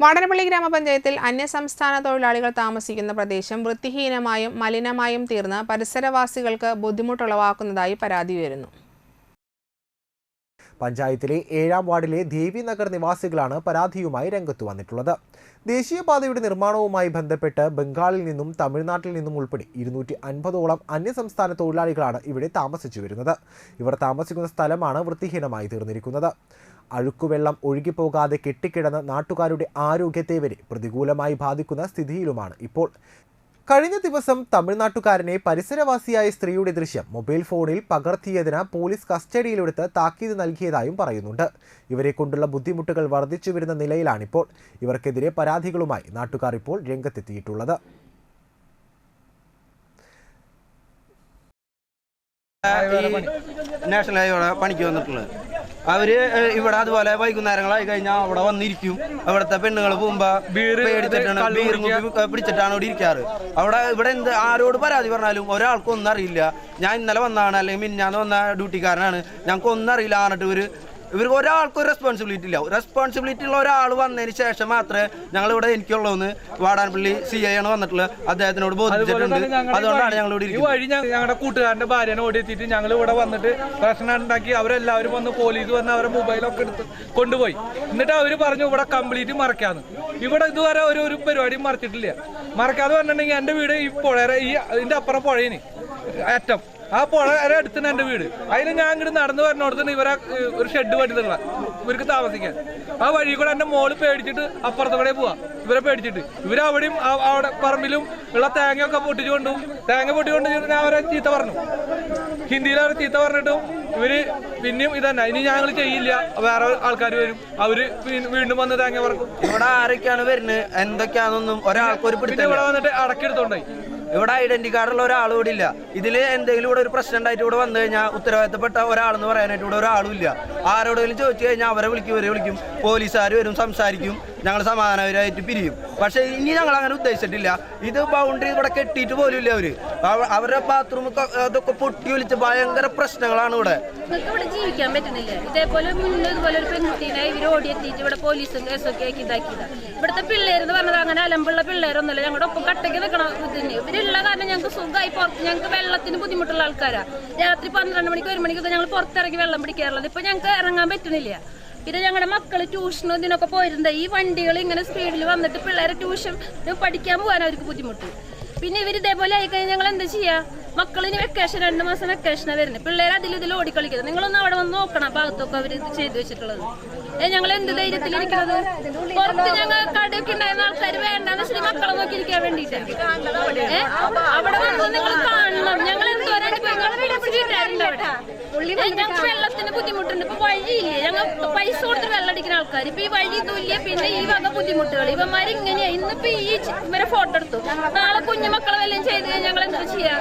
വാടനപ്പള്ളി ഗ്രാമപഞ്ചായത്തിൽ അന്യസംസ്ഥാന തൊഴിലാളികൾ താമസിക്കുന്ന പ്രദേശം വൃത്തിഹീനമായും മലിനമായും തീർന്ന് പരിസരവാസികൾക്ക് ബുദ്ധിമുട്ടുളവാക്കുന്നതായി പരാതി ഉയരുന്നു. പഞ്ചായത്തിലെ ഏഴാം വാർഡിലെ ദേവി നഗർ നിവാസികളാണ് പരാതിയുമായി രംഗത്തു വന്നിട്ടുള്ളത്. ദേശീയപാതയുടെ നിർമ്മാണവുമായി ബന്ധപ്പെട്ട് ബംഗാളിൽ നിന്നും തമിഴ്നാട്ടിൽ നിന്നും ഉൾപ്പെടെ ഇരുന്നൂറ്റി അൻപതോളം അന്യസംസ്ഥാന തൊഴിലാളികളാണ് ഇവിടെ താമസിച്ചു വരുന്നത്. ഇവർ താമസിക്കുന്ന സ്ഥലമാണ് വൃത്തിഹീനമായി തീർന്നിരിക്കുന്നത്. അഴുക്കുവെള്ളം ഒഴുകിപ്പോകാതെ കെട്ടിക്കിടന്ന് നാട്ടുകാരുടെ ആരോഗ്യത്തെ വരെ പ്രതികൂലമായി ബാധിക്കുന്ന സ്ഥിതിയിലുമാണ് ഇപ്പോൾ കഴിഞ്ഞ ദിവസം തമിഴ്നാട്ടുകാരനെ പരിസരവാസിയായ സ്ത്രീയുടെ ദൃശ്യം മൊബൈൽ ഫോണിൽ പകർത്തിയതിന് പോലീസ് കസ്റ്റഡിയിലെടുത്ത് താക്കീത് നൽകിയതായും പറയുന്നുണ്ട്. ഇവരെ കൊണ്ടുള്ള ബുദ്ധിമുട്ടുകൾ വർദ്ധിച്ചു വരുന്ന നിലയിലാണിപ്പോൾ. ഇവർക്കെതിരെ പരാതികളുമായി നാട്ടുകാർ ഇപ്പോൾ രംഗത്തെത്തിയിട്ടുള്ളത്. നാഷണൽ ഹൈവേയുടെ പണിക്ക് വന്നിട്ടുള്ളത്. അവർ ഇവിടെ അതുപോലെ വൈകുന്നേരങ്ങളായി കഴിഞ്ഞാൽ അവിടെ വന്നിരിക്കും. അവിടുത്തെ പെണ്ണുങ്ങൾ പോകുമ്പോ പേടിച്ചിട്ടാണ് ബീർ കുപ്പി പിടിച്ചിട്ടാണ് ഇവിടെ ഇരിക്കാറ്. അവിടെ ഇവിടെ എന്ത് ആരോട് പരാതി പറഞ്ഞാലും ഒരാൾക്കും ഒന്നും അറിയില്ല. ഞാൻ ഇന്നലെ വന്നാണ് അല്ലെങ്കിൽ മിന്നാന്ന് വന്ന ഡ്യൂട്ടിക്കാരനാണ്. ഞങ്ങൾക്ക് ഒന്നും അറിയില്ല എന്നിട്ട് ഇവർ ഇവർക്ക് ഒരാൾക്കും റെസ്പോൺസിബിലിറ്റി ഇല്ല. റെസ്പോൺസിബിലിറ്റി ഉള്ള ഒരാൾ വന്നതിന് ശേഷം മാത്രമേ ഞങ്ങൾ ഇവിടെ എനിക്കുള്ളൂന്ന് വാടാൻപള്ളി സി ഐ ആണ് വന്നിട്ടുള്ളത്. അദ്ദേഹത്തിനോട് ബോധിപ്പിച്ചിട്ടുണ്ട്. അതുകൊണ്ടാണ് ഞങ്ങൾ ഇവിടെ ഈ വഴി ഞങ്ങ- ഞങ്ങളുടെ കൂട്ടുകാരന്റെ ഭാര്യനെ ഓടിയെത്തിയിട്ട് ഞങ്ങൾ ഇവിടെ വന്നിട്ട് പ്രശ്നം ഉണ്ടാക്കി അവരെല്ലാവരും വന്ന് പോലീസ് വന്ന് അവരെ മൊബൈലൊക്കെ എടുത്ത് കൊണ്ടുപോയി. എന്നിട്ട് അവർ പറഞ്ഞു ഇവിടെ കംപ്ലീറ്റ് മറക്കാന്ന്. ഇവിടെ ഇതുവരെ ഒരു ഒരു പരിപാടിയും മറച്ചിട്ടില്ല. മറക്കാതെ പറഞ്ഞിട്ടുണ്ടെങ്കിൽ എന്റെ വീട് ഈ പുഴ ഈ ഇതിന്റെ അപ്പുറം പുഴയിന് അറ്റം. ആ പുഴയുടെ അടുത്താണ് എന്റെ വീട്. അതിൽ ഞാൻ ഇങ്ങോട്ട് നടന്നു പറഞ്ഞോടത്തുനിന്ന് ഇവരെ ഒരു ഷെഡ് പറ്റുന്നുള്ള ഇവർക്ക് താമസിക്കാൻ. ആ വഴി കൂടെ എന്റെ മോൾ പേടിച്ചിട്ട് അപ്പുറത്ത് കൂടെ പോവാ. ഇവരെ പേടിച്ചിട്ട്. ഇവരവിടെയും അവിടെ പറമ്പിലും ഉള്ള തേങ്ങയൊക്കെ പൊട്ടിച്ചുകൊണ്ടും തേങ്ങ പൊട്ടിക്കൊണ്ട് ഞാൻ അവരെ ചീത്ത പറഞ്ഞു. ഹിന്ദിയിൽ അവരെ ചീത്ത പറഞ്ഞിട്ടും ഇവർ പിന്നെയും ഇതന്നെ. ഇനി ഞങ്ങൾ ചെയ്യില്ല. വേറെ ആൾക്കാർ വരും. അവർ വീണ്ടും വന്ന് തേങ്ങ പറക്കും. ഇവിടെ ആരൊക്കെയാണ് വരുന്നത്? എന്തൊക്കെയാണെന്നൊന്നും ഒരാൾക്കൊരു ഇവിടെ വന്നിട്ട് അടക്കെടുത്തോണ്ടായി. ഇവിടെ ഐഡന്റി കാർഡുള്ള ഒരാളും ഇവിടെ ഇല്ല. ഇതിൽ എന്തെങ്കിലും ഇവിടെ ഒരു പ്രശ്നം ഉണ്ടായിട്ട് ഇവിടെ വന്നു കഴിഞ്ഞാൽ ഉത്തരവാദിത്തപ്പെട്ട ഒരാളെന്ന് പറയാനായിട്ട് ഇവിടെ ഒരാളും ഇല്ല. ആരോടെങ്കിലും ചോദിച്ചു കഴിഞ്ഞാൽ അവരെ വിളിക്കും ഇവരെ വിളിക്കും. പോലീസുകാർ വരും സംസാരിക്കും. ഞങ്ങൾ സമാധാനപരമായിട്ട് പിരിയും. പക്ഷേ ഇനി ഞങ്ങൾ അങ്ങനെ ഉദ്ദേശിച്ചിട്ടില്ല. ഇത് ബൗണ്ടറി ഇവിടെ കെട്ടിയിട്ട് പോലും ഇല്ല അവർ അവരുടെ ബാത്റൂം അതൊക്കെ പൊട്ടി ഒലിച്ച് ഭയങ്കര പ്രശ്നങ്ങളാണ് ഇവിടെ. ജീവിക്കാൻ പറ്റുന്നില്ല ഇതേപോലെ മുന്നേ ഇതുപോലെ ഒരു പെൺകുട്ടീനെ ഇവർ ഓടിയെത്തിയിട്ട് ഇവിടെ പോലീസും കേസൊക്കെ ആക്കി ഇതാക്കിയതാ. ഇവിടുത്തെ പിള്ളേരെന്ന് പറഞ്ഞത് അങ്ങനെ അലമ്പുള്ള പിള്ളേരൊന്നുമല്ല. ഞങ്ങളുടെ ഒപ്പം കട്ടയ്ക്ക് നിൽക്കണം ഇതിന്. ഇവരുള്ള കാരണം ഞങ്ങൾക്ക് സുഖമായി പുറത്ത് ഞങ്ങൾക്ക് വെള്ളത്തിന് ബുദ്ധിമുട്ടുള്ള ആൾക്കാരാ. രാത്രി പന്ത്രണ്ട് മണിക്ക് ഒരു മണിക്കൊക്കെ ഞങ്ങൾ പുറത്തിറങ്ങി വെള്ളം പിടിക്കാറുള്ളത്. ഇപ്പൊ ഞങ്ങൾക്ക് ഇറങ്ങാൻ പറ്റുന്നില്ല പിന്നെ ഞങ്ങളുടെ മക്കൾ ട്യൂഷനും ഇതിനൊക്കെ പോയിരുന്നത് ഈ വണ്ടികൾ ഇങ്ങനെ സ്പീഡിൽ വന്നിട്ട് പിള്ളേരെ ട്യൂഷൻ പഠിക്കാൻ പോകാൻ അവർക്ക് ബുദ്ധിമുട്ട്. പിന്നെ ഇവർ ഇതേപോലെ ആയിക്കഴിഞ്ഞാൽ ഞങ്ങൾ എന്താ ചെയ്യാ? മക്കളിന് വെക്കേഷൻ രണ്ട് മാസം വെക്കേഷനാണ് വരുന്നത് പിള്ളേർ അതിൽ ഇതിൽ ഓടിക്കളിക്കുന്നത് നിങ്ങളൊന്ന് അവിടെ വന്ന് നോക്കണം ഭാഗത്തൊക്കെ അവർ ഇത് ചെയ്തു വെച്ചിട്ടുള്ളത്. ഞങ്ങൾ എന്ത് ധൈര്യത്തിലിരിക്കുന്നത് പുറത്ത് ഞങ്ങൾ കടയൊക്കെ ഉണ്ടായിരുന്ന ആൾക്കാർ വേണ്ടെന്ന് വെച്ചാൽ മക്കളെ നോക്കിയിരിക്കാൻ വേണ്ടിയിട്ട് അവിടെ വന്ന് നിങ്ങൾ കാണണം. ഞങ്ങൾ ഞങ്ങൾക്ക് വെള്ളത്തിന് ബുദ്ധിമുട്ടുണ്ട്. ഇപ്പൊ വഴിയില്ലേ? ഞങ്ങൾ പൈസ കൊടുത്ത് വെള്ളം അടിക്കുന്ന ആൾക്കാർ ഇപ്പൊ ഈ വഴി തുല്യ പിന്നെ ഈ വക ബുദ്ധിമുട്ടുകൾ ഇവന്മാർ ഇങ്ങനെയാ. ഇന്നിപ്പോ ഈ ഇവരെ ഫോട്ടോ എടുത്തു. നാളെ കുഞ്ഞു മക്കളെ വല്ലതും ചെയ്ത് ഞങ്ങൾ എന്താ ചെയ്യാ?